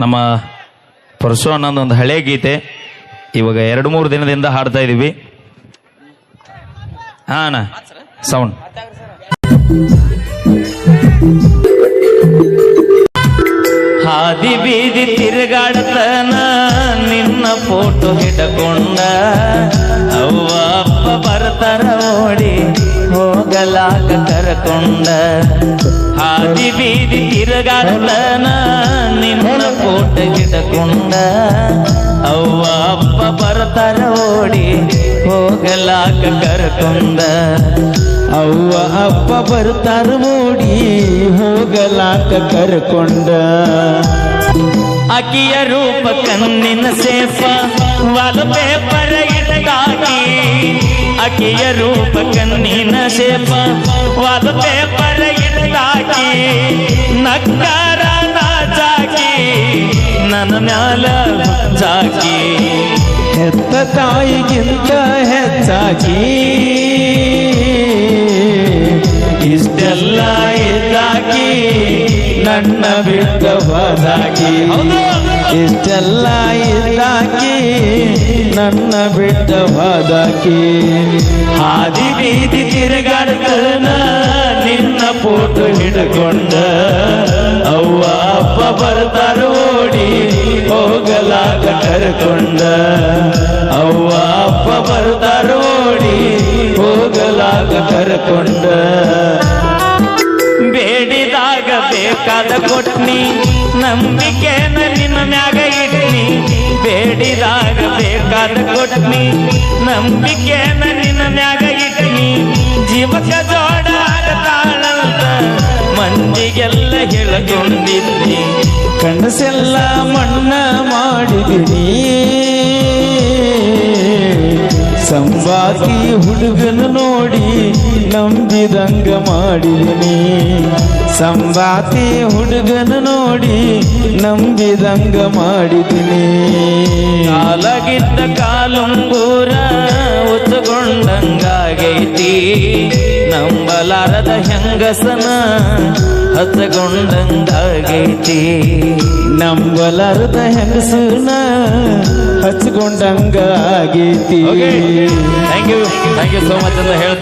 ನಮ್ಮ ಪರಶು ಒಂದು ಹಳೆ ಗೀತೆ. ಇವಾಗ ಎರಡು ಮೂರು ದಿನದಿಂದ ಹಾಡ್ತಾ ಇದೀವಿ. ಹಾ ಸೌಂಡ್ ಹಾದಿ ಬೀದಿ ತಿರುಗಾಡ್ತಾನ, ನಿನ್ನ ಫೋಟೋ ಹಿಡಕೊಂಡ. ಹೋಗಲಾಕ ಕರಕೊಂಡ ಹಾದಿ ಬೀದಿ ತಿರುಗಾಡ್ತಾನ ನಿನ್ನ ಕೋಟ ಗಿಡಕೊಂಡ. ಅವ್ವ, ಅಪ್ಪ ಬರ್ತಾರ ಓಡಿ ಹೋಗಲಾಕ ಕರಕೊಂಡ. ಅವ್ವ, ಅಪ್ಪ ಬರ್ತಾರ ಓಡಿ ಹೋಗಲಾಕ ಕರ್ಕೊಂಡ. ಅಕಿಯ ರೂಪ ಕಣ್ಣಿನ ಸೇಫ ಅಕಿಯ ರೂಪ ಕಣ್ಣಿನ ಸೇಪ ವಾಲ್ ಪೇಪರ್ ಇಟ್ಟಾಕಿ ನಕ್ಕಾರ ನಾಚಾಕಿ ನನ್ನ ಮ್ಯಾಲ ಜಾಕಿ. ಹೆತ್ತ ತಾಯಿಗಿಂತ ಹೆಚ್ಚಾಗಿ ಇಷ್ಟೆಲ್ಲ ಇದ್ದಾಕಿ ನನ್ನ ಬಿಟ್ಟ ಹೋದಾಗಿ ಇಷ್ಟೆಲ್ಲ ಇದ್ದಾಗಿ ನನ್ನ ಬಿಟ್ಟ ಹೋದಾಗಿ ಹಾದಿ ಬೀದಿ ತಿರುಗಾಡ್ತನ ನಿನ್ನ ಫೋಟೋ ಹಿಡ್ಕೊಂಡ. ಅವ್ವ, ಅಪ್ಪ ಬರ್ತಾರೋಡಿ ಹೋಗಲಾಗ ಕರ್ಕೊಂಡ. ಅವ್ವ, ಅಪ್ಪ ಬರ್ತಾರೋಡಿ ಹೋಗಲಾಗ ಕರ್ಕೊಂಡ. ಬೇಕಾದ ಕೊಟ್ನಿ ನಂಬಿಕೆ ನಿನ್ನ ಮ್ಯಾಗ ಇಟ್ನಿ. ಬೇಡಿದಾಗ ಬೇಕಾದ ಕೊಟ್ನಿ ನಂಬಿಕೆ ನಿನ್ನ ಮ್ಯಾಗ ಇಟ್ನಿ. ಜೀವಕ ಜೋಡ ತಾಳಂತ ಮಂದಿಗೆಲ್ಲ ಹೇಳ್ಕೊಂಡಿದ್ನಿ. ಕನಸೆಲ್ಲ ಮಣ್ಣ ಮಾಡಿದಿನಿ. ಸಂವಾದಿ ಹುಡುಗನ ನೋಡಿ ನಂಬಿದಂಗ ಮಾಡಿದೀನಿ. ಸಂಬಾತಿ ಹುಡುಗನ ನೋಡಿ ನಂಬಿದಂಗ ಮಾಡಿದೀನಿ. ಕಾಲಗಿದ್ದ ಕಾಲುಂಗೂರ ಉಚ್ಚಗೊಂಡಂಗಾಗೈತಿ ನಂಬಲಾರದ ಹೆಂಗಸನ ಹಚ್ಚಗೊಂಡಂಗಾಗೈತಿ ನಂಬಲಾರದ ಹೆಂಗಸನ ಹಚ್ಚಗೊಂಡಂಗಾಗೈತಿ thank you thank you so much ಅಂತ ಹೇಳ್ತಾ